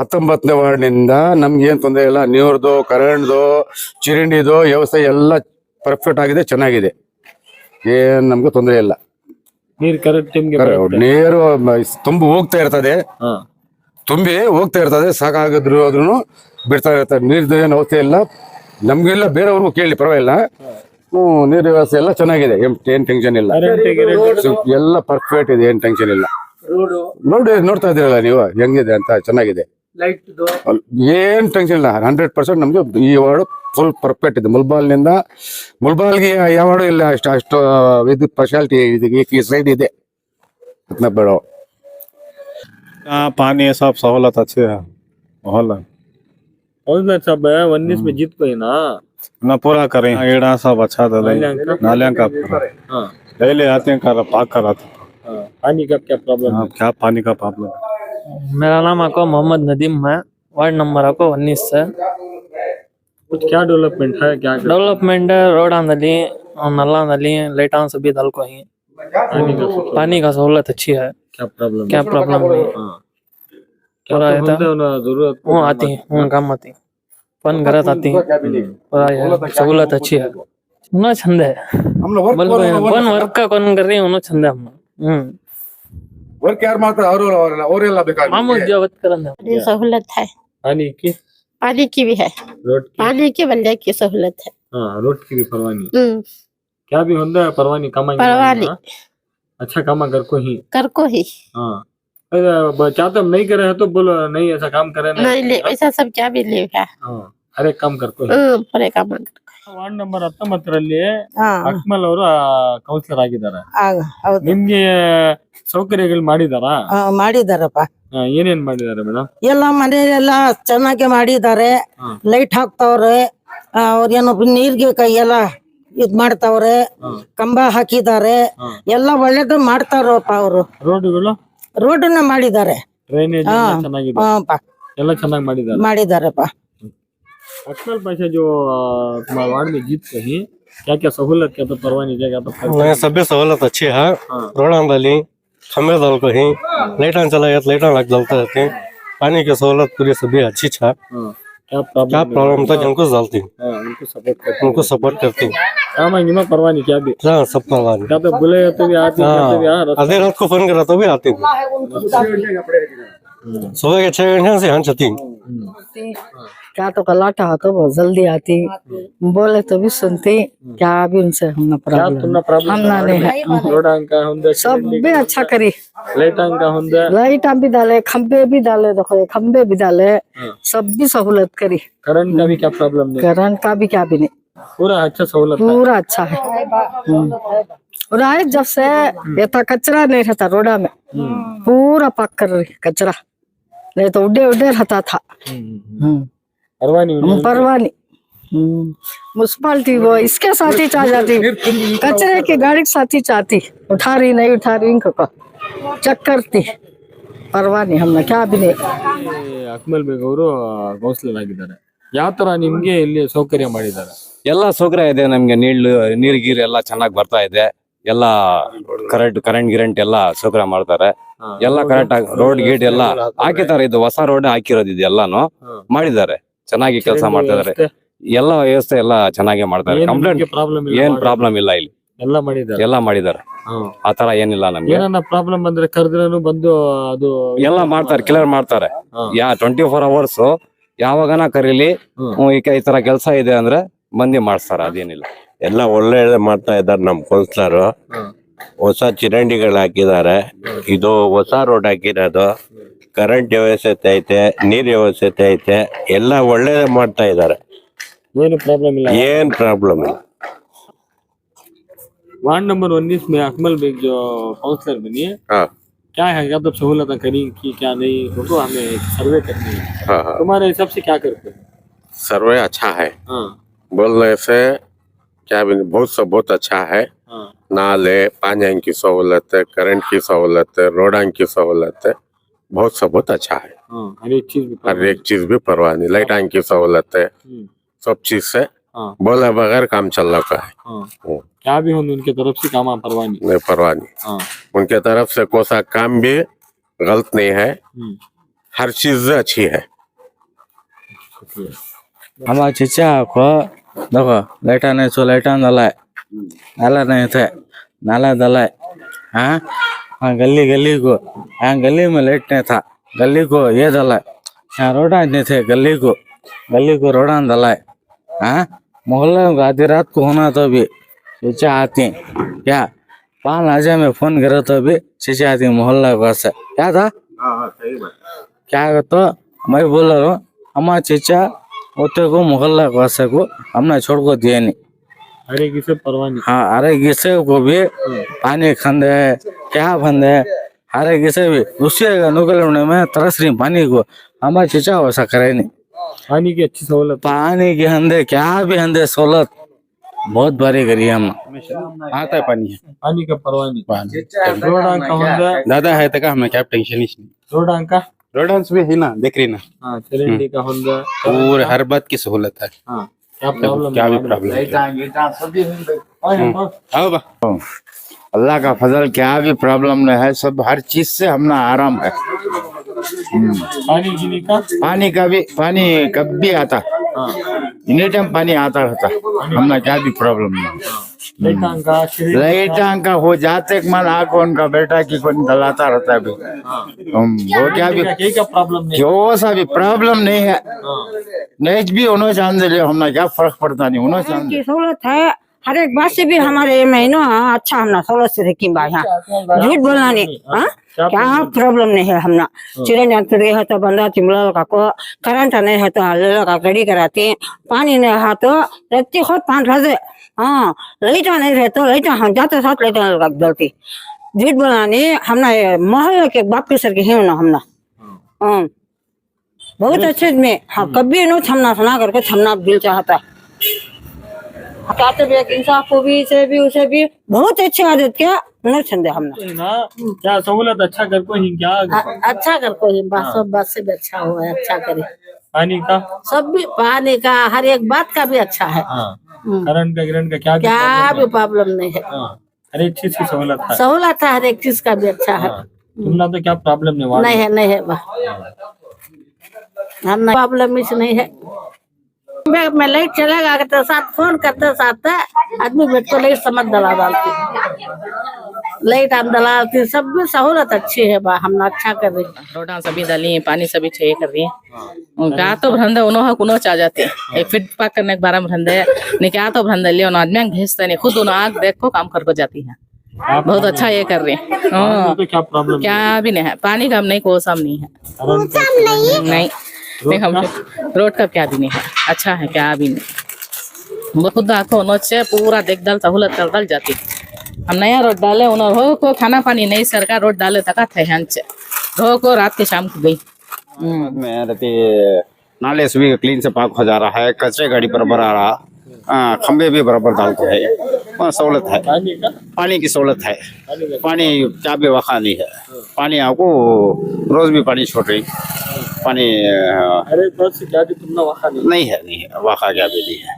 ಹತ್ತೊಂಬತ್ತನೇ ವಾರ್ಡ್ನಿಂದ ನಮ್ಗೆ ಏನ್ ತೊಂದರೆ ಇಲ್ಲ. ನೀರ್ದು ಕರೆಂಟ್ದು ಚಿರಂಡಿದು ವ್ಯವಸ್ಥೆ ಎಲ್ಲ ಪರ್ಫೆಕ್ಟ್ ಆಗಿದೆ ಚೆನ್ನಾಗಿದೆ. ಏನ್ ನಮ್ಗೆ ತೊಂದರೆ ಇಲ್ಲ. ನೀರ್ ಕರೆಕ್ಟ್ ಟೈಮ್ಗೆ ನೀರು ತುಂಬಿ ಹೋಗ್ತಾ ಇರ್ತದೆ. ತುಂಬಿ ಹೋಗ್ತಾ ಇರ್ತದೆ ಸಾಕಾಗಿದ್ರು ಆದ್ರೂ ಬಿಡ್ತಾ ಇರ್ತಾರೆ ನೀರ್ದು ಏನು ಅವಸ್ಥೆ ಇಲ್ಲ. ನಮ್ಗೆಲ್ಲ ಬೇರೆಯವ್ರಿಗೂ ಕೇಳಿ ಪರವಾಗಿಲ್ಲ. ಹ್ಮ್ ನೀರು ವ್ಯವಸ್ಥೆ ಎಲ್ಲ ಚೆನ್ನಾಗಿದೆ. ಏನ್ ಟೆನ್ಷನ್ ಇಲ್ಲ. ಎಲ್ಲ ಪರ್ಫೆಕ್ಟ್ ಇದೆ ಏನ್ ಟೆನ್ಷನ್ ಇಲ್ಲ. ನೋಡಿ ನೋಡ್ತಾ ಇದ್ದೀರಲ್ಲ ನೀವು ಹೆಂಗಿದೆ ಅಂತ ಚೆನ್ನಾಗಿದೆ ಅಲ್- ಏನ್ ಟೆನ್ಷನ್ ಇಲ್ಲ ಹಂಡ್ರೆಡ್ ಪರ್ಸೆಂಟ್ ನಮ್ಗೆ ಈ ವಾರ್ಡ್ ಫುಲ್ ಪರ್ಫೆಕ್ಟ್ ಇದೆ ಮುಲ್ಬಾಲ್ನಿಂದ ಮುಲ್ಬಾಲ್ಗೆ ಯಾವ ವಾರ್ಡು ಇಲ್ಲ ಅಷ್ಟು ಅಷ್ಟು ಇದು ಸ್ಪೆಷಾಲಿಟಿ ಈ ಸೈಡ್ ಇದೆ ಇತ್ನ ಬೇಡ यहाँ पानी सब सहूलत अच्छी है माहौल है हौसला साहब उन्नीस में जीत गए ना ना पूरा करें एड़ा सब अच्छा था नालियाँ नालियां का पूरा हाँ डेली आते हैं कर पाक कर आते हैं। हाँ हाँ। पानी का क्या प्रॉब्लम हाँ, है क्या पानी का प्रॉब्लम मेरा नाम आपको मोहम्मद नदीम है वार्ड नंबर आपको उन्नीस से कुछ क्या डेवलपमेंट है क्या डेवलपमेंट रोड आंदली नल्ला लाइट आन सभी दल को ही। पानी का सहूलत। अच्छी है। क्या प्रॉब्लम क्या प्रॉब्लम नहीं पूरा तो ज़रूरत वो आती है वो काम आती। है पण आती। है हम्म। सहूलत अच्छी है। ना छंद है। पण वर्क का कौन कर रही है? छंद है हम ವರ್ಕ್ ಯಾರು ಮಾಡ್ತಾರೆ ಅವರು ಅವರೆಲ್ಲ मामू जो बात करन बड़ी सहूलत है पानी की पानी की भी है रोड की पानी की बल्ले की सहूलत है हाँ रोड की भी परवाह नहीं हम्म, क्या भी होता है परवाह नहीं कमा परवाह नहीं। अच्छा कमा कर को ही कर को ही हाँ अरे, ब- चाहते हम नहीं करे हैं तो बोलो नहीं ऐसा काम करे ना नहीं ले वैसा सब क्या भी ले है ಅರೆ ಕಾಮ್ ಕರ್ಕೊ ಬರೇ ಕಾಮ ವಾರ್ಡ್ ನಂಬರ್ ಹತ್ತೊಂಬತ್ತರಲ್ಲಿ ಹಾ. ಅಕ್ಮಲ್ ಅವರು ಕೌನ್ಸಿಲರ್ ಆಗಿದ್ದಾರೆ. ಆಗ ಹೌದು. ನಿಮ್ಗೆ ಸೌಕರ್ಯಗಳು ಮಾಡಿದಾರ? ಆ, ಮಾಡಿದಾರಪ್ಪ. ಏನೇನ್ ಮಾಡಿದಾರೆ ಮೇಡಮ್ ಎಲ್ಲ ಮನೆಯೆಲ್ಲ ಚೆನ್ನಾಗಿ ಮಾಡಿದ್ದಾರೆ. ಲೈಟ್ ಹಾಕ್ತಾವ್ರೆ. ಆ, ಅವ್ರೇನೋ ನೀರ್ಗೆ ಕೈಯೆಲ್ಲ ಇದ್ ಮಾಡ್ತಾವ್ರೆ. ಕಂಬ ಹಾಕಿದ್ದಾರೆ. ಎಲ್ಲ ಒಳ್ಳೇದು ಮಾಡ್ತಾರಪ್ಪ ಅವರು. ರೋಡುಗಳು? ರೋಡನ್ನ ಮಾಡಿದ್ದಾರೆ. ಡ್ರೈನೇಜ್ ಚೆನ್ನಾಗಿದೆ. ಆ, ಎಲ್ಲ ಚೆನ್ನಾಗಿ ಮಾಡಿದ್ದಾರೆ. ಮಾಡಿದಾರಪ್ಪ अक्मल पैसा जो तुम्हारे वार्ड में जीत रही क्या क्या सहूलत क्या तो परवाह नहीं क्या तो नहीं सभी सहूलत अच्छी है हाँ। रोडांदली खम्बे दल को ही लाइटां चलाए तो लाइटां लग जलते रहती पानी की सहूलत पूरी सभी अच्छी है हाँ, क्या प्रॉब्लम क्या था जिनको जलती हाँ, उनको सपोर्ट करते उनको सपोर्ट करती आएँगे मैं परवाह नहीं क्या भी हाँ सब परवाह क्या तो बुले तो भी आती हाँ। हाँ आधी रात को फ़ोन करा तो भी आती सुबह के छह घंटे से यहाँ छती क्या तो कलाटा हो तो बहुत जल्दी आती। बोले तो भी सुनती क्या भी उनसे हमने क्या तुमने प्रॉब्लम नहीं है। रोड का होंगे सब भी अच्छा करी। लाइट लाइट भी डाले खम्बे भी डाले देखो खंबे भी डाले हाँ। सब भी सहूलत करी। करंट का भी क्या प्रॉब्लम करंट का भी क्या भी नहीं। पूरा अच्छा सहूलत पूरा अच्छा है। हम्म। और जब से ये था कचरा नहीं रहता रोडा में। पूरा पक कर रही कचरा। नहीं तो उड़े उड़े रहता था। हम्म। परवाह नहीं उन्हें- परवाह नहीं म्यूनसिपालिटी वो इसके साथ ही चाह जाती कचरे की गाड़ी के साथ ही चाहती उठा रही नहीं उठा रही इनको को चेक करती परवाह नहीं हमने क्या भी नहीं ಅಕ್ಮಲ್ ಬೇಗ್ ಅವರು ಕೌನ್ಸಿಲರ್ ಆಗಿದ್ದಾರೆ ಯಾವ ತರ ನಿಮ್ಗೆ ಇಲ್ಲಿ ಸೌಕರ್ಯ ಮಾಡಿದ್ದಾರೆ ಎಲ್ಲ ಸೌಕರ್ಯ ಇದೆ ನಮ್ಗೆ ನೀರು ನೀರ್ ಗೀರ್ ಎಲ್ಲ ಚೆನ್ನಾಗಿ ಬರ್ತಾ ಇದೆ ಎಲ್ಲ ಕರೆಂಟ್ ಕರೆಂಟ್ ಗಿರೆಂಟ್ ಎಲ್ಲ ಸೌಕರ್ಯ ಮಾಡ್ತಾರೆ ಎಲ್ಲ ಕರೆಕ್ಟ್ ಆಗಿ ರೋಡ್ ಗೀಟ್ ಎಲ್ಲ ಹಾಕಿದ್ದಾರೆ ಇದು ಹೊಸ ರೋಡ್ ಹಾಕಿರೋದು ಇದು ಎಲ್ಲಾನು ಹಾ. ಮಾಡಿದ್ದಾರೆ ಚೆನ್ನಾಗಿ ಕೆಲಸ ಮಾಡ್ತಾ ಇದಾರೆ ಎಲ್ಲ ವ್ಯವಸ್ಥೆ ಎಲ್ಲ ಚೆನ್ನಾಗಿ ಮಾಡ್ತಾರೆ ಕಂಪ್ಲೇಂಟ್ ಪ್ರಾಬ್ಲಮ್ ಏನ್ ಪ್ರಾಬ್ಲಮ್ ಇಲ್ಲ ಇಲ್ಲಿ. ಎಲ್ಲ ಮಾಡಿದ್ದಾರೆ? ಎಲ್ಲ ಮಾಡಿದ್ದಾರೆ. ಆತರ ಏನಿಲ್ಲ ನಮ್ಗೆ. ಏನನ್ನ ಪ್ರಾಬ್ಲಮ್ ಬಂದ್ರೆ ಕರೆದ್ರೂ ಬಂದು ಅದು ಎಲ್ಲ ಮಾಡ್ತಾರೆ ಕ್ಲಿಯರ್ ಮಾಡ್ತಾರೆ. ಯಾ ಟ್ವೆಂಟಿ ಫೋರ್ ಅವರ್ಸ್ ಯಾವಾಗನ ಕರೀಲಿ ಹ್ಮ್. ಹ್ಮ್, ಈ ತರ ಕೆಲಸ ಇದೆ ಅಂದ್ರೆ ಬಂದಿ ಮಾಡ್ತಾರೆ ಅದೇನಿಲ್ಲ. ಎಲ್ಲ ಒಳ್ಳೆ ಮಾಡ್ತಾ ಇದ್ದಾರೆ ನಮ್ ಕೌನ್ಸಿಲರು ಹೊಸ ಚಿರಂಡಿಗಳು ಹಾಕಿದ್ದಾರೆ. ಇದು ಹೊಸ ರೋಡ್ ಹಾಕಿರೋದು. ಕರೆಂಟ್ ವ್ಯವಸ್ಥೆ ಐತೆ ನೀರ್ ವ್ಯವಸ್ಥೆ ಐತೆ ಎಲ್ಲ ಒಳ್ಳೇದೇ ಮಾಡ್ತಾ ಇದ್ದಾರೆ ಏನು ಪ್ರಾಬ್ಲಮ್ ಇಲ್ಲ ಏನ್ ಪ್ರಾಬ್ಲಮ್ ಇಲ್ಲ वार्ड नंबर उन्नीस में अकमल बेग जो काउंसलर बनी हाँ क्या है क्या तो सहूलत करी की क्या नहीं वो हमें एक सर्वे करनी है हाँ हाँ तुम्हारे हिसाब से क्या करते हैं सर्वे अच्छा है हाँ बोलने से क्या भी नहीं, बहुत सब बहुत अच्छा है हाँ नाले पानी की सहूलत है करंट की सहूलत है रोडां की सहूलत है बहुत सब बहुत अच्छा है। हाँ हर एक चीज़ भी हर एक चीज़ भी परवाह नहीं लाइटां की सहूलत है हम्म, सब चीज़ से हाँ। बोले बगैर काम चल रहा है। हाँ। क्या भी हो उनके तरफ़ से काम परवाह नहीं। नहीं परवाह नहीं। हाँ। उनके तरफ़ से कोई सा काम भी गलत नहीं है। हम्म, हर चीज़ अच्छी है। हमारा चिचा को देखो लाइटा नहीं सो लाइटा दलाय। नाला नहीं थे। नाला दलाय। हाँ? हाँ गली गली को हाँ गली में लाइट नहीं था गली को ये दलाय यहाँ रोडा नहीं थे गली को गली को रोडा दलाय हाँ मोहल्ला में आधी रात को होना तो भी चीचा आती क्या पाँच हज़ार में फ़ोन करो तो भी चीचा आती मोहल्ला को से क्या था क्या तो मैं बोल रहा हूँ हमारा चीचा होते को मोहल्ला को हमने छोड़ को दिए नहीं अरे किसे परवाह नहीं? हाँ अरे किसे को भी पानी खंदे क्या फंदे अरे किसे भी दूसरे का निकलने में तरस रही पानी को। हमारा चीचा वैसा करे नहीं। पानी की अच्छी सहूलत। पानी के हंदे क्या भी हंदे सोलत बहुत बारी करी हम। आता है पानी। पानी का परवाह नहीं। रोड दादा है तो हमें क्या टेंशन ही नहीं। रोड अंका रोडांस भी है ना देख रही ना। हाँ चलेंडी का पूरे हर बात की सहूलत है। हाँ। क्या प्रॉब्लम क्या भी प्रॉब्लम आओ अल्लाह का फजल क्या भी प्रॉब्लम नहीं है सब हर चीज़ से हमने आराम है। पानी का? पानी का भी पानी कब भी आता। एनी टाइम पानी आता रहता। हमने क्या भी प्रॉब्लम नहीं। लाइट शरीर लाइट का हो जाते मन आ कौन का बेटा की कौन दलाता रहता है अभी। हम वो क्या भी क्या प्रॉब्लम नहीं। जो सा भी प्रॉब्लम नहीं है। नहीं भी उन्होंने चाँद ले हमने क्या फ़र्क पड़ता नहीं। उन्होंने जान दे सहूलत है। हर एक बात से भी हमारे महीनों अच्छा हमना सहूलत से रखी बा यहाँ झूठ बोलना नहीं हाँ? क्या प्रॉब्लम नहीं है हमना। चिड़े जानते रहे तो बंदा चिमला का को करंट नहीं है तो हल्ले का गड़ी कराते पानी नहीं है तो रखती खुद पान रहे हाँ लाइट नहीं रहे तो लाइट हम जाते साथ लाइट रख जलती। झूठ बोलना नहीं हमना मोहल्ले के बाप के सर के ही ना हमना। हाँ। बहुत अच्छे में हाँ कभी नो छमना सुना करके छमना दिल चाहता। कहते भी इंसाफ को भी इसे भी उसे भी बहुत अच्छी आदत क्या नो छंदे हमने। ना क्या सहूलत अच्छा कर को ही क्या अच्छा कर कोई बस सब बात से भी अच्छा हुआ है अच्छा करे। पानी का? सब भी पानी का हर एक बात का भी अच्छा है। हाँ। करंट का गिरंट का क्या क्या भी प्रॉब्लम नहीं है। हाँ। हर एक चीज़ की सहूलत है। सहूलत है हर एक चीज़ का भी अच्छा है। हाँ, तुमना तो क्या प्रॉब्लम नहीं वार्ड नहीं है नहीं है हम प्रॉब्लम इस नहीं है। मैं, मैं लाइट चलेगा तो साथ फ़ोन करते साथ आदमी बैठ को लाइट समझ दला डालती। लाइट हम दलालती सब भी सहूलत अच्छी है बा हम अच्छा कर रही रोडा सभी डाली हैं पानी सभी चाहिए कर रही हैं। क्या तो भरंदे उन्हों कुनो चा जाते। एक फिट पाक करने के बारे में भरंदे नहीं क्या तो भरंदे लियो ना आदमी भेजते नहीं खुद उन्हों आग देख को काम कर को जाती है। बहुत अच्छा ये कर रही हैं। हाँ, तो क्या प्रॉब्लम क्या भी नहीं है पानी का हम नहीं कोई सब नहीं है। नहीं। नहीं हम रोड का क्या भी नहीं है। अच्छा है, क्या नहीं। खुद आँखों नोचे, पूरा देख दल सहूलत कर डाल जाती। हम नया रोड डाले, उन्होंने को खाना पानी नहीं, सरकार रोड डाले, तक थे को रात के शाम को गई। नाले से भी क्लीन से पाक हो जा रहा है, कचरे गाड़ी पर भरा रहा। हाँ, खंबे भी बराबर डालते हैं। हाँ, सहूलत है। पानी की? सहूलत है। पानी क्या भी वखा नहीं है। पानी आपको रोज भी पानी छोड़ रही। पानी अरे बस क्या भी तुमने वहाँ नहीं? नहीं है नहीं है। वखा क्या भी नहीं है।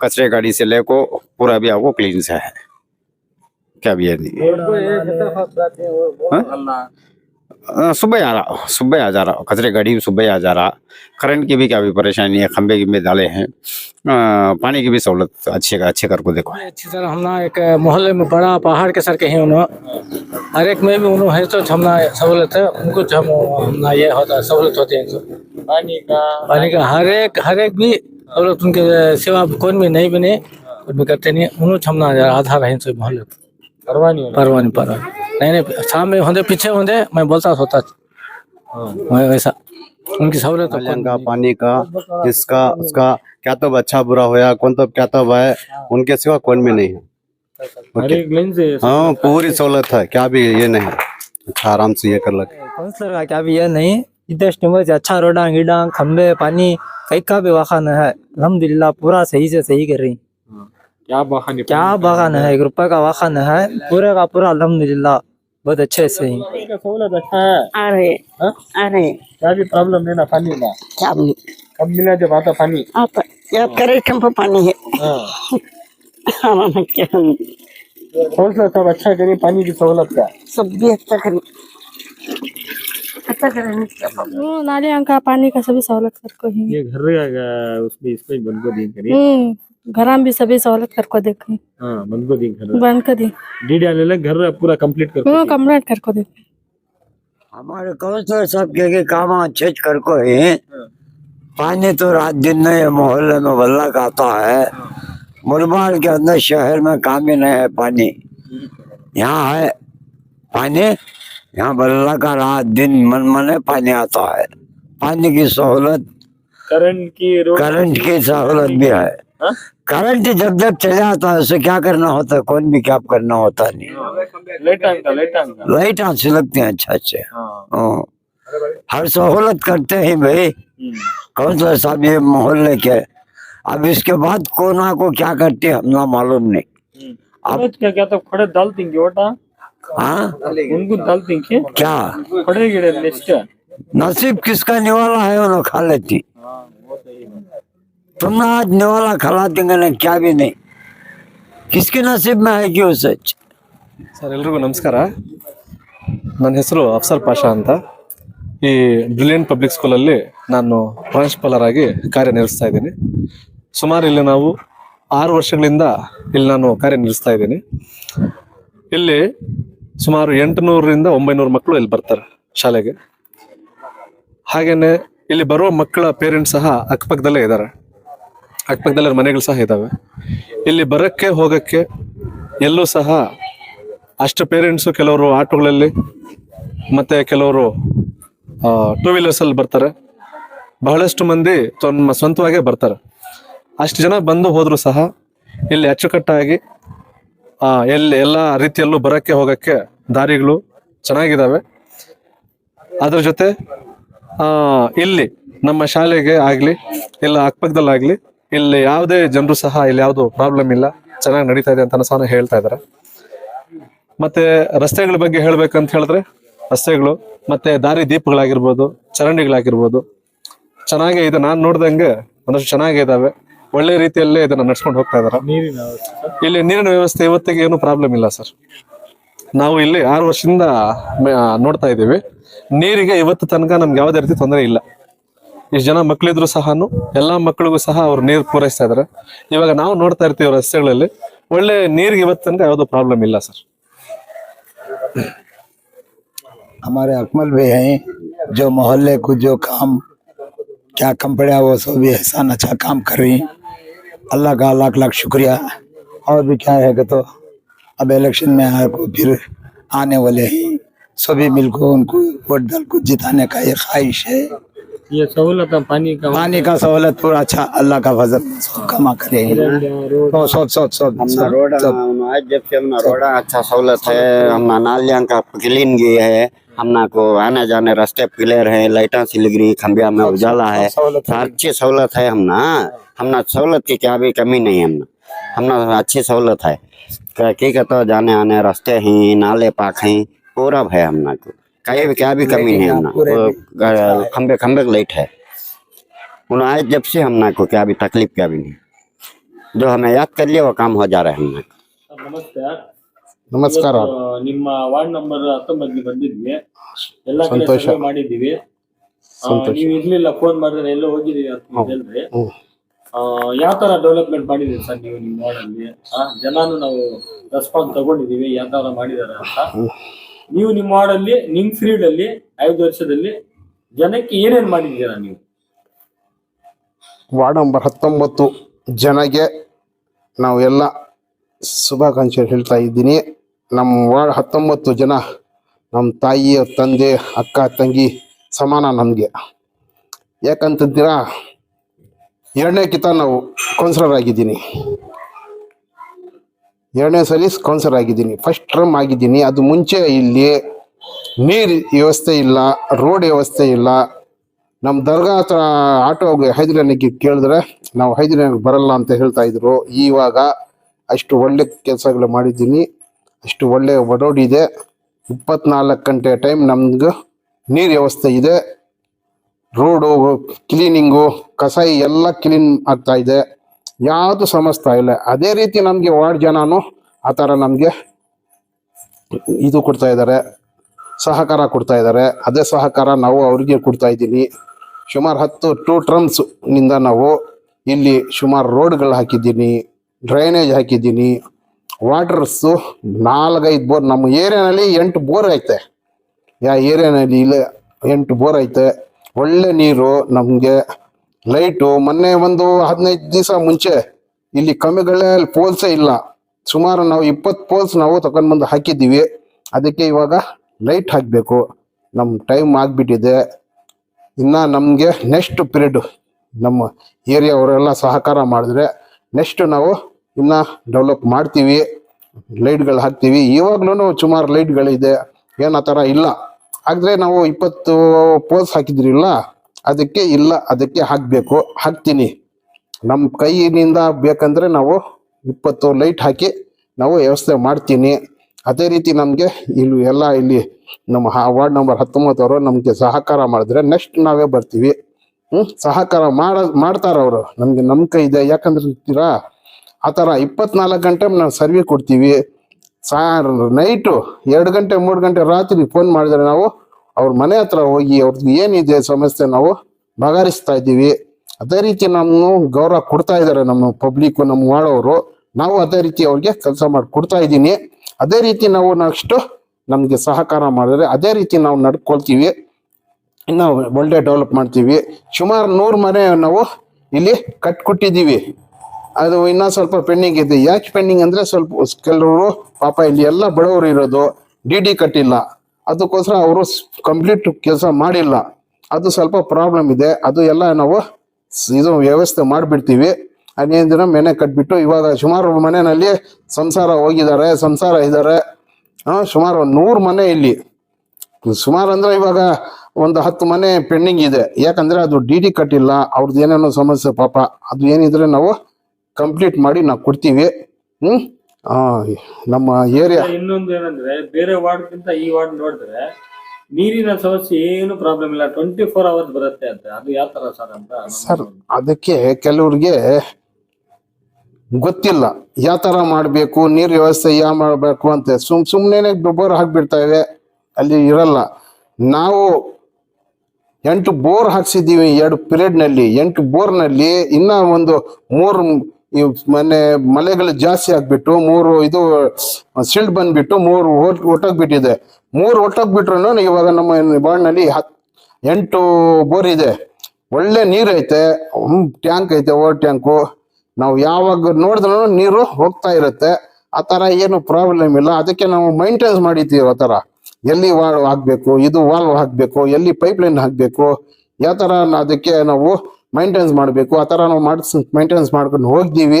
कचरे गाड़ी से लेको पूरा भी आपको क्लीन से है। क्या भी है नहीं। हाँ? सुबह आ रहा सुबह आ जा रहा। कचरे गाड़ी में सुबह आ जा रहा। करंट की भी क्या भी परेशानी है खंबे की भी डाले हैं। पानी की भी सहूलत अच्छे अच्छे कर को देखो। अच्छी तरह हमना एक मोहल्ले में बड़ा पहाड़ के सर के हैं उन्होंने हर एक में भी उन्होंने है तो हमना सहूलत है। उनको हम हमना ये होता है सहूलत होती है इनको पानी का पानी का हर एक हर एक भी सहूलत उनके सेवा कौन भी नहीं बने कुछ भी करते नहीं। उन्होंने हमना आधार है इनसे मोहल्ले। परवाह नहीं होना परवाह नहीं नहीं सामने होंगे पीछे होंगे मैं बोलता होता मैं वैसा उनकी सहूलत तो नालियाँ का पानी का जिसका उसका क्या तो अच्छा बुरा होया कौन तो क्या तो है उनके सिवा कौन भी नहीं है। हाँ पूरी सहूलत है क्या भी ये नहीं अच्छा आराम से ये कर लगे। काउंसलर का क्या भी ये नहीं। इधर स्टेमर अच्छा रोडा गिडा खंबे पानी कई का भी वाखान है। अल्हम्दुलिल्लाह पूरा सही से सही कर रही। क्या बहाने क्या बागान है एक रुपए का वाखान है पूरे का पूरा अल्हम्दुलिल्लाह। बहुत अच्छे से ही। पानी का सहूलत अच्छा है अरे हाँ? अरे। क्या भी प्रॉब्लम ना पानी का क्या कब मिला जब आता पानी जब पानी है हाँ हमारा क्या हौसला सब अच्छा करिए पानी की सहूलत का सब भी अच्छा करें। हम्म, नालियों का पानी का सभी सहूलत करको ही ये घर उसमें इसमें बंद को दी करी हम्म। घर में भी सभी सहूलत करको देखे। हाँ बंद को दी घर। बन कर दी डी डाले घर पूरा कंप्लीट कर हम्म कंप्लीट करको देखे। हमारे काउंसलर साहब के के काम अच्छे कर को है? पानी तो रात दिन ये मोहल्ले में बल्ला आता है। मुरबाड के अंदर शहर में काम ही नहीं है पानी। यहाँ है पानी यहाँ बल्ला का रात दिन मन मने पानी आता है। पानी की सहूलत करंट की करंट की सहूलत भी है हाँ? करंट जब जब चले आता है उसे क्या करना होता? है कौन भी क्या करना होता नहीं। लेट का लेट का लाइट अच्छे लगते हैं अच्छे अच्छे हाँ। हाँ। हर सहूलत करते हैं भाई। हम्म। कौन सा साहब ये मोहल्ले के अब इसके बाद कोना को क्या करते हैं हमला मालूम नहीं। अब क्या क्या तो खड़े डाल देंगे ओटा हाँ? उनको डाल देंगे? क्या? खड़े गिड़े लिस्ट नसीब किसका निवाला है उन्हें खा लेती। तुमने आज निवाला खिला देंगे ना क्या भी नहीं किसके नसीब में है क्यों सच ಸರ್ ಎಲ್ರಿಗೂ ನಮಸ್ಕಾರ ನನ್ನ ಹೆಸರು ಅಫ್ಸರ್ ಪಾಷಾ ಅಂತ ಈ ಬ್ರಿಲಿಯಂಟ್ ಪಬ್ಲಿಕ್ ಸ್ಕೂಲಲ್ಲಿ ನಾನು ಪ್ರಾಂಶುಪಾಲರ್ ಆಗಿ ಕಾರ್ಯನಿರ್ವಹಿಸ್ತಾ ಇದ್ದೀನಿ ಸುಮಾರು ಇಲ್ಲಿ ನಾವು ಆರು ವರ್ಷಗಳಿಂದ ಇಲ್ಲಿ ನಾನು ಕಾರ್ಯನಿರ್ವಹಿಸ್ತಾ ಇದ್ದೀನಿ ಇಲ್ಲಿ ಸುಮಾರು ಎಂಟುನೂರರಿಂದ ಒಂಬೈನೂರು ಮಕ್ಕಳು ಇಲ್ಲಿ ಬರ್ತಾರೆ ಶಾಲೆಗೆ ಹಾಗೇನೆ ಇಲ್ಲಿ ಬರುವ ಮಕ್ಕಳ ಪೇರೆಂಟ್ಸ್ ಸಹ ಅಕ್ಕಪಕ್ಕದಲ್ಲೇ ಇದ್ದಾರೆ ಅಕ್ಕಪಕ್ಕದಲ್ಲೇ ಮನೆಗಳು ಸಹ ಇದ್ದಾವೆ ಇಲ್ಲಿ ಬರೋಕ್ಕೆ, ಹೋಗೋಕ್ಕೆ ಎಲ್ಲೂ ಸಹ ಅಷ್ಟು ಪೇರೆಂಟ್ಸು ಕೆಲವರು ಆಟೋಗಳಲ್ಲಿ ಮತ್ತೆ ಕೆಲವರು ಟೂ ವೀಲರ್ಸ್ ಅಲ್ಲಿ ಬರ್ತಾರೆ. ಬಹಳಷ್ಟು ಮಂದಿ ತಮ್ಮ ಸ್ವಂತವಾಗೇ ಬರ್ತಾರೆ. ಅಷ್ಟು ಜನ ಬಂದು ಹೋದರೂ ಸಹ ಇಲ್ಲಿ ಅಚ್ಚುಕಟ್ಟಾಗಿ ಎಲ್ಲಿ ಎಲ್ಲ ರೀತಿಯಲ್ಲೂ ಬರೋಕ್ಕೆ, ಹೋಗೋಕ್ಕೆ ದಾರಿಗಳು ಚೆನ್ನಾಗಿದ್ದಾವೆ ಅದ್ರ ಜೊತೆ ಇಲ್ಲಿ ನಮ್ಮ ಶಾಲೆಗೆ ಆಗಲಿ, ಇಲ್ಲ ಅಕ್ಕಪಕ್ಕದಲ್ಲಾಗ್ಲಿ ಇಲ್ಲಿ ಯಾವುದೇ ಜನರು ಸಹ ಇಲ್ಲಿ ಯಾವುದು ಪ್ರಾಬ್ಲಮ್ ಇಲ್ಲ. ಚೆನ್ನಾಗಿ ನಡೀತಾ ಇದೆ ಅಂತ ಸಹ ಹೇಳ್ತಾ ಇದ್ದಾರೆ ಮತ್ತೆ ರಸ್ತೆಗಳ ಬಗ್ಗೆ ಹೇಳ್ಬೇಕಂತ ಹೇಳಿದ್ರೆ ರಸ್ತೆಗಳು ಮತ್ತೆ ದಾರಿ ದೀಪಗಳಾಗಿರ್ಬೋದು ಚರಂಡಿಗಳಾಗಿರ್ಬೋದು. ಚೆನ್ನಾಗೇ ಇದೆ. ನಾನು ನೋಡ್ದಂಗೆ ಒಂದಷ್ಟು ಚೆನ್ನಾಗೇ ಇದಾವೆ. ಒಳ್ಳೆ ರೀತಿಯಲ್ಲೇ ಇದನ್ನ ನಡ್ಸ್ಕೊಂಡು ಹೋಗ್ತಾ ಇದಾರೆ. ಇಲ್ಲಿ ನೀರಿನ ವ್ಯವಸ್ಥೆ ಇವತ್ತಿಗೆ ಏನು ಪ್ರಾಬ್ಲಮ್ ಇಲ್ಲ ಸರ್. ನಾವು ಇಲ್ಲಿ ಆರು ವರ್ಷದಿಂದ ನೋಡ್ತಾ ಇದ್ದೀವಿ. ನೀರಿಗೆ ಇವತ್ತು ತನಕ ನಮ್ಗೆ ಯಾವುದೇ ರೀತಿ ತೊಂದರೆ ಇಲ್ಲ. ಇಷ್ಟು ಜನ ಮಕ್ಕಳಿದ್ರು ಸಹ ಎಲ್ಲಾ ಮಕ್ಕಳಿಗೂ ಸಹ ಅವ್ರು ನೀರು ಪೂರೈಸ್ತಾ ಇದಾರೆ ಇವಾಗ ನಾವು ನೋಡ್ತಾ ಇರ್ತೀವಿ ರಸ್ತೆಗಳಲ್ಲಿ ಒಳ್ಳೆ ನೀರಿಗೆ ಇವತ್ತು ತನಕ ಯಾವುದೋ ಪ್ರಾಬ್ಲಮ್ ಇಲ್ಲ ಸರ್ हमारे अकमल भी हैं जो मोहल्ले को जो काम क्या कम पड़ा वो सब भी एहसान अच्छा काम कर रही अल्लाह का लाख लाख शुक्रिया और भी क्या है कि तो अब इलेक्शन में आए को फिर आने वाले हैं सभी मिलकर उनको वोट दल को जिताने का ये ख्वाहिश है ये सहूलत है पानी का पानी का सहूलत पूरा अच्छा अल्लाह का फजल। कमा करे तो सब सब सब सब रोड आज जब से हमने रोड अच्छा सहूलत है हमने नालियाँ का क्लीन की है हमना को आने जाने रास्ते क्लियर है लाइटा सिलगरी खंबिया में उजाला है। अच्छी सहूलत है। हमना। हमना सहूलत की क्या भी कमी नहीं है हमना। हमना अच्छी सहूलत है। क्या की कहते जाने आने रास्ते ही नाले पाक हैं पूरा है हमना को। कहीं भी क्या भी कमी नहीं है हमना वो ग- खंबे खंबे लाइट है उन आज जब से हमना को क्या भी तकलीफ क्या भी नहीं जो हमें याद कर लिया वो काम हो जा रहा है हमने ನಮಸ್ತೆ ನಮಸ್ಕಾರ ಇವತ್ತು ನಿಮ್ಮ ವಾರ್ಡ್ ನಂಬರ್ ಹತ್ತೊಂಬತ್ತು ಬಂದಿದ್ವಿ ಎಲ್ಲ ಕಡೆ ಸಂತೋಷ. ಸರ್ವೆ ಮಾಡಿದ್ದೀವಿ ಆ, ನೀವು ಇರ್ಲಿಲ್ಲ ಫೋನ್ ಮಾಡಿದ್ರೆ ಎಲ್ಲೋ ಹೋಗಿದೀವಿ ಅಂತ ಹೇಳಿದ್ರಿ ಯಾವ ತರ ಡೆವಲಪ್ಮೆಂಟ್ ಮಾಡಿದೀವಿ ಸರ್ ನೀವು ನಿಮ್ಮ ವಾರ್ಡ್ ಅಲ್ಲಿ ಆ, ಜನಾನು ನಾವು ರೆಸ್ಪಾನ್ಸ್ ತಗೊಂಡಿದೀವಿ ಯಾವ ತರ ಮಾಡಿದಾರೆ ಅಂತ ನೀವು ನಿಮ್ಮ ವಾರ್ಡಲ್ಲಿ ನಿಮ್ ಫೀಲ್ಡ್ ಅಲ್ಲಿ ಐದು ವರ್ಷದಲ್ಲಿ ಜನಕ್ಕೆ ಏನೇನ್ ಮಾಡಿದ್ದೀರಾ ನೀವು? ವಾರ್ಡ್ ನಂಬರ್ ಹತ್ತೊಂಬತ್ತು ಜನಗೆ ನಾವು ಎಲ್ಲ ಶುಭಾಕಾಂಕ್ಷೆ ಹೇಳ್ತಾ ಇದ್ದೀನಿ. ನಮ್ಮ ವಾರ್ಡ್ ಹತ್ತೊಂಬತ್ತು ಜನ ನಮ್ಮ ತಾಯಿ ತಂದೆ, ಅಕ್ಕ, ತಂಗಿ ಸಮಾನ ನಮಗೆ. ಯಾಕಂತಂತೀರಾ, ಎರಡನೇ ಕಿತ ನಾವು ಕೌನ್ಸಿಲರ್ ಆಗಿದ್ದೀನಿ. ಎರಡನೇ ಸಲ ಕೌನ್ಸಿಲರ್ ಆಗಿದ್ದೀನಿ. ಫಸ್ಟ್ ಟರ್ಮ್ ಆಗಿದ್ದೀನಿ. ಅದು ಮುಂಚೆ ಇಲ್ಲಿ ನೀರು ವ್ಯವಸ್ಥೆ ಇಲ್ಲ ರೋಡ್ ವ್ಯವಸ್ಥೆ ಇಲ್ಲ. ನಮ್ಮ ದರ್ಗಾ ಹತ್ರ ಆಟೋ ಹೈದ್ರಾನಿಗೆ ಕೇಳಿದ್ರೆ ನಾವು ಹೈದ್ರಾನಿಗೆ ಬರಲ್ಲ ಅಂತ ಹೇಳ್ತಾ ಇದ್ರು. ಇವಾಗ ಅಷ್ಟು ಒಳ್ಳೆ ಕೆಲಸಗಳು ಮಾಡಿದ್ದೀನಿ. ಅಷ್ಟು ಒಳ್ಳೆ ಒಡೋಡ್ ಇದೆ. ಇಪ್ಪತ್ನಾಲ್ಕು ಗಂಟೆ ಟೈಮ್ ನಮ್ಗೆ ನೀರು ವ್ಯವಸ್ಥೆ ಇದೆ. ರೋಡು ಕ್ಲೀನಿಂಗು ಕಸಾಯಿ ಎಲ್ಲ ಕ್ಲೀನ್ ಆಗ್ತಾ ಇದೆ. ಯಾವುದು ಸಮಸ್ತ ಇಲ್ಲ. ಅದೇ ರೀತಿ ನಮಗೆ ವಾರ್ಡ್ ಜನನು ಆ ಥರ ನಮಗೆ ಇದು ಕೊಡ್ತಾ ಇದ್ದಾರೆ, ಸಹಕಾರ ಕೊಡ್ತಾ ಇದ್ದಾರೆ. ಅದೇ ಸಹಕಾರ ನಾವು ಅವರಿಗೆ ಕೊಡ್ತಾ ಇದ್ದೀನಿ. ಸುಮಾರು ಹತ್ತು ಟೂ ಟ್ರಮ್ಸ್ನಿಂದ ನಾವು ಇಲ್ಲಿ ಸುಮಾರು ರೋಡ್ಗಳು ಹಾಕಿದ್ದೀನಿ, ಡ್ರೈನೇಜ್ ಹಾಕಿದ್ದೀನಿ. ವಾಟರ್ಸು ನಾಲ್ಕೈದು ಬೋರ್, ನಮ್ಮ ಏರಿಯಾನಲ್ಲಿ ಎಂಟು ಬೋರ್ ಐತೆ. ಯಾ ಏರಿಯಾನಲ್ಲಿ ಇಲ್ಲ, ಎಂಟು ಬೋರ್ ಐತೆ. ಒಳ್ಳೆ ನೀರು ನಮಗೆ ಲೈಟು ಮೊನ್ನೆ ಒಂದು ಹದಿನೈದು ದಿವಸ ಮುಂಚೆ ಇಲ್ಲಿ ಕಮ್ಮಿಗಳೇ ಪೋಲ್ಸೇ ಇಲ್ಲ. ಸುಮಾರು ನಾವು ಇಪ್ಪತ್ತು ಪೋಲ್ಸ್ ನಾವು ತಗೊಂಡ್ಬಂದು ಹಾಕಿದ್ದೀವಿ. ಅದಕ್ಕೆ ಇವಾಗ ಲೈಟ್ ಹಾಕಬೇಕು. ನಮ್ಮ ಟೈಮ್ ಆಗಿಬಿಟ್ಟಿದೆ. ಇನ್ನು ನಮಗೆ ನೆಕ್ಸ್ಟ್ ಪಿರಿಯಡ್ ನಮ್ಮ ಏರಿಯಾವರೆಲ್ಲ ಸಹಕಾರ ಮಾಡಿದ್ರೆ ನೆಕ್ಸ್ಟ್ ನಾವು ಇನ್ನು ಡೆವಲಪ್ ಮಾಡ್ತೀವಿ. ಲೈಟ್ಗಳು ಹಾಕ್ತೀವಿ. ಇವಾಗ್ಲೂ ಸುಮಾರು ಲೈಟ್ಗಳಿದೆ ಏನು ಆ ಥರ ಇಲ್ಲ. ಆದರೆ ನಾವು ಇಪ್ಪತ್ತು ಪೋಲ್ಸ್ ಹಾಕಿದ್ರಿಲ್ಲ ಅದಕ್ಕೆ ಇಲ್ಲ, ಅದಕ್ಕೆ ಹಾಕಬೇಕು. ಹಾಕ್ತೀನಿ. ನಮ್ಮ ಕೈಯಿಂದ ಬೇಕಂದ್ರೆ ನಾವು ಇಪ್ಪತ್ತು ಲೈಟ್ ಹಾಕಿ ನಾವು ವ್ಯವಸ್ಥೆ ಮಾಡ್ತೀನಿ. ಅದೇ ರೀತಿ ನಮಗೆ ಇಲ್ಲಿ ಎಲ್ಲ ಇಲ್ಲಿ ನಮ್ಮ ವಾರ್ಡ್ ನಂಬರ್ ಹತ್ತೊಂಬತ್ತವರು ನಮಗೆ ಸಹಕಾರ ಮಾಡಿದ್ರೆ ನೆಕ್ಸ್ಟ್ ನಾವೇ ಬರ್ತೀವಿ. ಹ್ಞೂ ಸಹಕಾರ ಮಾಡ, ಮಾಡ್ತಾರೆ ಅವರು. ನಮಗೆ ನಂಬಿಕೆ ಇದೆ. ಯಾಕಂದ್ರೆ ಆ ಥರ ಇಪ್ಪತ್ನಾಲ್ಕು ಗಂಟೆ ನಾವು ಸರ್ವೆ ಕೊಡ್ತೀವಿ. ಸಾರ್, ನೈಟು ಎರಡು ಗಂಟೆ, ಮೂರು ಗಂಟೆ ರಾತ್ರಿ ಫೋನ್ ಮಾಡಿದ್ರೆ ನಾವು ಅವ್ರ ಮನೆ ಹತ್ರ ಹೋಗಿ ಅವ್ರದ್ದು ಏನಿದೆ ಸಮಸ್ಯೆ ನಾವು ಬಗಾರಿಸ್ತಾ ಇದ್ದೀವಿ. ಅದೇ ರೀತಿ ನಮ್ಮ ಗೌರವ ಕೊಡ್ತಾ ಇದ್ದಾರೆ ನಮ್ಮ ಪಬ್ಲಿಕ್ ನಮ್ಮ ಮಾಡೋರು ನಾವು ಅದೇ ರೀತಿ ಅವ್ರಿಗೆ ಕೆಲಸ ಮಾಡಿ ಕೊಡ್ತಾ ಇದ್ದೀನಿ. ಅದೇ ರೀತಿ ನಾವು ನೆಕ್ಸ್ಟ್ ನಮಗೆ ಸಹಕಾರ ಮಾಡಿದ್ರೆ ಅದೇ ರೀತಿ ನಾವು ನಡ್ಕೊಳ್ತೀವಿ. ಇನ್ನು ಒಳ್ಳೆ ಡೆವಲಪ್ ಮಾಡ್ತೀವಿ. ಸುಮಾರು ನೂರು ಮನೆ ನಾವು ಇಲ್ಲಿ ಕಟ್ಕೊಟ್ಟಿದ್ದೀವಿ. ಅದು ಇನ್ನೂ ಸ್ವಲ್ಪ ಪೆಂಡಿಂಗ್ ಇದೆ. ಯಾಕೆ ಪೆಂಡಿಂಗ್ ಅಂದರೆ ಸ್ವಲ್ಪ ಕೆಲವರು ಪಾಪ ಇಲ್ಲಿ ಎಲ್ಲ ಬಡವರು ಇರೋದು. ಡಿ ಡಿ ಕಟ್ಟಿಲ್ಲ. ಅದಕ್ಕೋಸ್ಕರ ಅವರು ಕಂಪ್ಲೀಟ್ ಕೆಲಸ ಮಾಡಿಲ್ಲ. ಅದು ಸ್ವಲ್ಪ ಪ್ರಾಬ್ಲಮ್ ಇದೆ. ಅದು ಎಲ್ಲ ನಾವು ಇದು ವ್ಯವಸ್ಥೆ ಮಾಡಿಬಿಡ್ತೀವಿ. ಹದಿನೈದು ದಿನ ಮನೆ ಕಟ್ಬಿಟ್ಟು ಇವಾಗ ಸುಮಾರು ಮನೆಯಲ್ಲಿ ಸಂಸಾರ ಹೋಗಿದ್ದಾರೆ ಸಂಸಾರ ಇದ್ದಾರೆ. ಸುಮಾರು ಒಂದು ನೂರು ಮನೆ ಇಲ್ಲಿ. ಸುಮಾರು ಅಂದರೆ ಇವಾಗ ಒಂದು ಹತ್ತು ಮನೆ ಪೆಂಡಿಂಗ್ ಇದೆ. ಯಾಕಂದರೆ ಅದು ಡಿ ಡಿ ಕಟ್ಟಿಲ್ಲ. ಅವ್ರದ್ದು ಏನೇನೋ ಸಮಸ್ಯೆ ಪಾಪ. ಅದು ಏನಿದ್ರೆ ನಾವು ಕಂಪ್ಲೀಟ್ ಮಾಡಿ ನಾವು ಕೊಡ್ತೀವಿ. ಆ, ನಮ್ಮ ಏರಿಯಾ ಇನ್ನೊಂದು ಏನಂದ್ರೆ ಬೇರೆ ವಾರ್ಡ್ಗಿಂತ ಈ ವಾರ್ಡ್ ನೋಡಿದ್ರೆ ನೀರಿನ ಸಮಸ್ಯೆ ಏನು ಪ್ರಾಬ್ಲಮ್ ಇಲ್ಲ ಟ್ವೆಂಟಿ ಫೋರ್ ಅವರ್ಸ್ ಬರುತ್ತೆ ಅಂತ. ಅದು ಯಾವ ತರ ಸರ್ ಅಂತ ಸರ್ ಅದಕ್ಕೆ ಕೆಲವ್ರಿಗೆ ಗೊತ್ತಿಲ್ಲ. ಯಾವ ತರ ಮಾಡಬೇಕು ನೀರು ವ್ಯವಸ್ಥೆ ಯಾವ ಮಾಡಬೇಕು ಅಂತ. ಸುಮ್ ಸುಮ್ಮನೆ ಬೋರ್ ಹಾಕ್ಬಿಡ್ತಾವೆ ಅಲ್ಲಿ ಇರಲ್ಲ. ನಾವು ಎಂಟು ಬೋರ್ ಹಾಕ್ಸಿದ್ದೀವಿ ಎರಡು period ನಲ್ಲಿ ಎಂಟು ಬೋರ್ನಲ್ಲಿ ಇನ್ನ ಒಂದು ಮೂರು ಈ ಮೊನ್ನೆ ಮಳೆಗಳು ಜಾಸ್ತಿ ಆಗ್ಬಿಟ್ಟು ಮೂರು ಇದು ಸಿಲ್ಡ್ ಬಂದ್ಬಿಟ್ಟು ಮೂರು ಒಟ್ ಒಟ್ಟೋಗ್ಬಿಟ್ಟಿದೆ. ಮೂರು ಒಟ್ಟೋಗ್ಬಿಟ್ರು ಇವಾಗ ನಮ್ಮ ಬಾಡ್ನಲ್ಲಿ ಹತ್, ಎಂಟು ಬೋರ್ ಇದೆ. ಒಳ್ಳೆ ನೀರು ಐತೆ ಟ್ಯಾಂಕ್ ಐತೆ, ಓವರ್ ಟ್ಯಾಂಕು. ನಾವು ಯಾವಾಗ ನೋಡಿದ್ರು ನೀರು ಹೋಗ್ತಾ ಇರುತ್ತೆ. ಆ ಥರ ಏನು ಪ್ರಾಬ್ಲಮ್ ಇಲ್ಲ. ಅದಕ್ಕೆ ನಾವು ಮೈಂಟೆನ್ಸ್ ಮಾಡಿದ್ದೀವಿ ಆ ಥರ. ಎಲ್ಲಿ ವಾಲ್ವ್ ಹಾಕಬೇಕು, ಇದು ವಾಲ್ವ್ ಹಾಕಬೇಕು, ಎಲ್ಲಿ ಪೈಪ್ ಲೈನ್ ಹಾಕ್ಬೇಕು, ಯಾವ ಥರ ಅದಕ್ಕೆ ನಾವು ಮೈಂಟೈನ್ಸ್ ಮಾಡಬೇಕು, ಆ ಥರ ನಾವು ಮಾಡಿಸ್ ಮೈಂಟೈನ್ಸ್ ಮಾಡ್ಕೊಂಡು ಹೋಗ್ತೀವಿ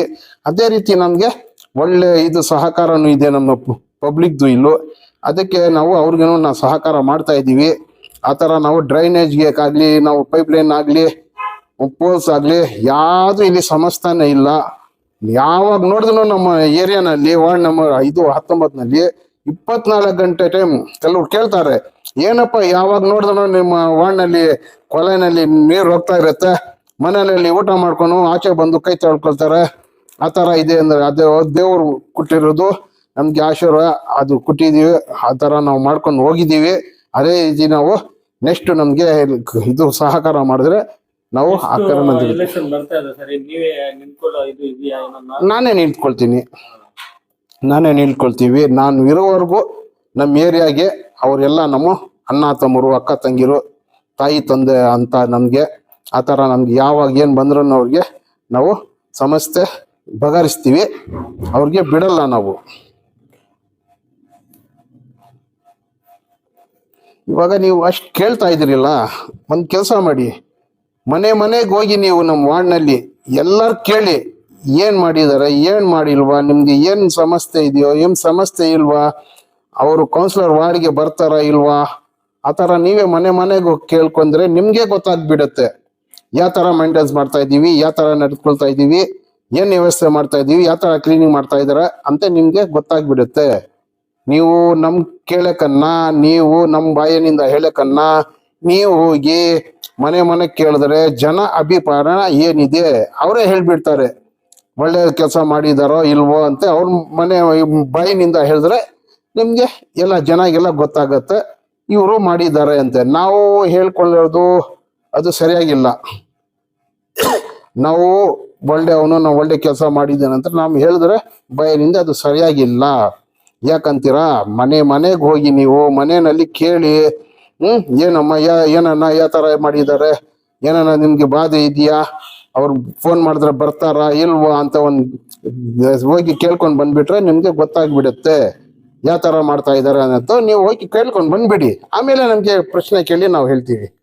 ಅದೇ ರೀತಿ ನಮಗೆ ಒಳ್ಳೆ ಇದು ಸಹಕಾರನೂ ಇದೆ ನಮ್ಮ ಪಬ್ಲಿಕ್ದು ಇಲ್ಲೂ. ಅದಕ್ಕೆ ನಾವು ಅವ್ರಿಗೇನು ನಾವು ಸಹಕಾರ ಮಾಡ್ತಾ ಇದ್ದೀವಿ. ಆ ಥರ ನಾವು ಡ್ರೈನೇಜ್ಗೆ ಆಗಲಿ, ನಾವು ಪೈಪ್ ಲೈನ್ ಆಗಲಿ ಪೋಲ್ಸ್ ಆಗಲಿ, ಯಾವುದು ಇಲ್ಲಿ ಸಮಸ್ಯೆನೇ ಇಲ್ಲ. ಯಾವಾಗ ನೋಡಿದ್ರು ನಮ್ಮ ಏರಿಯಾನಲ್ಲಿ, ವಾರ್ಡ್ ನಂಬರ್ ಐದು ಹತ್ತೊಂಬತ್ತನಲ್ಲಿ ಇಪ್ಪತ್ನಾಲ್ಕು ಗಂಟೆ ಟೈಮ್ ಕೆಲವ್ರು ಕೇಳ್ತಾರೆ, ಏನಪ್ಪ ಯಾವಾಗ ನೋಡಿದ್ರು ನಿಮ್ಮ ವಾರ್ಡ್ನಲ್ಲಿ ಕೊಲೆನಲ್ಲಿ ನೀರು ಹೋಗ್ತಾ ಇರುತ್ತೆ? ಮನೆಯಲ್ಲಿ ಊಟ ಮಾಡ್ಕೊಂಡು ಆಚೆ ಬಂದು ಕೈ ತೊಳ್ಕೊಳ್ತಾರೆ. ಆ ಥರ ಇದೆ ಅಂದ್ರೆ ಅದೇ ದೇವರು ಕೊಟ್ಟಿರೋದು. ನಮ್ಗೆ ಆಶೀರ್ವ ಅದು ಕೊಟ್ಟಿದ್ದೀವಿ. ಆ ಥರ ನಾವು ಮಾಡ್ಕೊಂಡು ಹೋಗಿದ್ದೀವಿ. ಅದೇ ರೀತಿ ನಾವು ನೆಕ್ಸ್ಟ್ ನಮಗೆ ಇದು ಸಹಕಾರ ಮಾಡಿದ್ರೆ ನಾವು ನಾನೇ ನಿಂತ್ಕೊಳ್ತೀನಿ. ನಾನೇ ನಿಂತ್ಕೊಳ್ತೀವಿ. ನಾನು ಇರೋವರೆಗೂ ನಮ್ಮ ಏರಿಯಾಗೆ ಅವರೆಲ್ಲ ನಮ್ಮ ಅಣ್ಣ ತಮ್ಮರು ಅಕ್ಕ ತಂಗಿರು ತಾಯಿ ತಂದೆ ಅಂತ ನಮಗೆ ಆ ಥರ ನಮ್ಗೆ ಯಾವಾಗ ಏನು ಬಂದ್ರೂ ಅವ್ರಿಗೆ ನಾವು ಸಮಸ್ಯೆ ಬಗೆಹರಿಸ್ತೀವಿ ಅವ್ರಿಗೆ ಬಿಡಲ್ಲ ನಾವು. ಇವಾಗ ನೀವು ಅಷ್ಟು ಕೇಳ್ತಾ ಇದ್ದೀರಲ್ಲ, ಒಂದು ಕೆಲಸ ಮಾಡಿ. ಮನೆ ಮನೆಗೆ ಹೋಗಿ ನೀವು ನಮ್ಮ ವಾರ್ಡ್ನಲ್ಲಿ ಎಲ್ಲರೂ ಕೇಳಿ, ಏನು ಮಾಡಿದ್ದಾರೆ ಏನು ಮಾಡಿಲ್ವಾ, ನಿಮಗೆ ಏನು ಸಮಸ್ಯೆ ಇದೆಯೋ, ಏನು ಸಮಸ್ಯೆ ಇಲ್ವಾ, ಅವರು ಕೌನ್ಸಿಲರ್ ವಾರ್ಡ್ಗೆ ಬರ್ತಾರಾ ಇಲ್ವಾ, ಆ ಥರ ನೀವೇ ಮನೆ ಮನೆಗೆ ಹೋಗಿ ಕೇಳ್ಕೊಂಡ್ರೆ ನಿಮಗೆ ಗೊತ್ತಾಗ್ಬಿಡತ್ತೆ. ಯಾವ ತರ ಮೇಂಟೆನ್ಸ್ ಮಾಡ್ತಾ ಇದೀವಿ ಯಾವ ತರ ನಡ್ಕೊಳ್ತಾ ಇದ್ದೀವಿ, ಏನ್ ವ್ಯವಸ್ಥೆ ಮಾಡ್ತಾ ಇದೀವಿ ಯಾವ ತರ ಕ್ಲೀನಿಂಗ್ ಮಾಡ್ತಾ ಇದಾರೆ ಅಂತ ನಿಮ್ಗೆ ಗೊತ್ತಾಗ್ಬಿಡುತ್ತೆ. ನೀವು ನಮ್ ಕೇಳಕನ್ನ ನೀವು ನಮ್ ಬಾಯನಿಂದ ಹೇಳಕನ್ನ ನೀವು ಹೋಗಿ ಮನೆ ಮನೆ ಕೇಳಿದ್ರೆ ಜನ ಅಭಿಪ್ರಾಯ ಏನಿದೆ, ಅವರೇ ಹೇಳ್ಬಿಡ್ತಾರೆ. ಒಳ್ಳೆ ಕೆಲಸ ಮಾಡಿದಾರೋ ಇಲ್ವೋ ಅಂತ ಅವ್ರ ಮನೆ ಬಾಯಿನಿಂದ ಹೇಳಿದ್ರೆ ನಿಮ್ಗೆ ಎಲ್ಲ ಜನಗೆಲ್ಲ ಗೊತ್ತಾಗತ್ತೆ, ಇವರು ಮಾಡಿದ್ದಾರೆ ಅಂತೆ. ನಾವು ಹೇಳ್ಕೊಂಡಿರೋದು ಅದು ಸರಿಯಾಗಿಲ್ಲ. ನಾವು ಒಳ್ಳೆ ಅವನು ನಾವು ಒಳ್ಳೆ ಕೆಲಸ ಮಾಡಿದ್ದೇನೆ ಅಂತ ನಾವು ಹೇಳಿದ್ರೆ ಬಯಲಿಂದ ಅದು ಸರಿಯಾಗಿಲ್ಲ. ಯಾಕಂತೀರಾ? ಮನೆ ಮನೆಗೆ ಹೋಗಿ ನೀವು, ಮನೆಯಲ್ಲಿ ಕೇಳಿ ಹ್ಞೂ ಏನಮ್ಮ, ಯಾ ಏನನ್ನ ಯಾವ ತರ ಮಾಡಿದ್ದಾರೆ? ಏನನ್ನ ನಿಮಗೆ ಬಾಧೆ ಇದೆಯಾ? ಅವ್ರು ಫೋನ್ ಮಾಡಿದ್ರೆ ಬರ್ತಾರಾ, ಇಲ್ವಾ ಅಂತ ಒಂದು, ಹೋಗಿ ಕೇಳ್ಕೊಂಡು ಬಂದ್ಬಿಟ್ರೆ ನಿಮಗೆ ಗೊತ್ತಾಗ್ಬಿಡುತ್ತೆ. ಯಾವ ತರ ಮಾಡ್ತಾ ಇದ್ದಾರೆ ಅನ್ನೋದು ನೀವು ಹೋಗಿ ಕೇಳ್ಕೊಂಡು ಬಂದ್ಬಿಡಿ. ಆಮೇಲೆ ನಮಗೆ ಪ್ರಶ್ನೆ ಕೇಳಿ ನಾವು ಹೇಳ್ತೀವಿ.